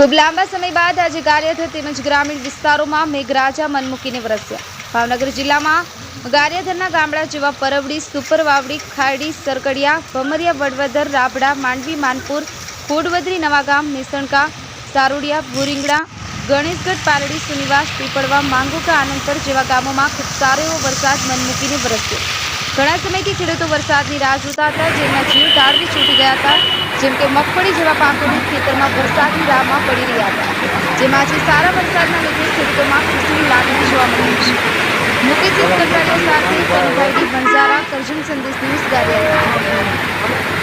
ખૂબ લાંબા સમય બાદ આજે ગારિયાધર તેમજ ગ્રામીણ વિસ્તારોમાં મેઘરાજા મન મૂકીને વરસ્યા. ભાવનગર જિલ્લામાં ગારિયાધરના ગામડા જેવા પરવડી સુપર વાવડી ખાયડી સરકડિયા, ભમરિયા, વડવદર, રાબડા, માંડવી, માનપુર ખોડવદરી નવાગામ નિસણકા સારોડિયા, ભૂરીંગડા, ગણેશગઢ પાલડી સુનિવાસ, પીપળવા, માંગુકા આનંદપર જેવા ગામોમાં ખૂબ સારો એવો વરસાદ મન મૂકીને વરસ્યો. ઘણા સમયથી ખેડૂતો વરસાદની રાહ જોતા હતા, જેમના જીવ તાળવી છૂટી ગયા હતા જેમ કે મગફળી જેવા પાકોને ખેતરમાં વરસાદની રાહમાં પડી રહ્યા હતા, જેમાં આજે સારા વરસાદના લીધે ખેડૂતોમાં ખુશીની લાગણી જોવા મળી છે. મુકેશ સાથે કનુભાઈ બંજારા કરજણ સંદેશ ન્યૂઝ ગારિયા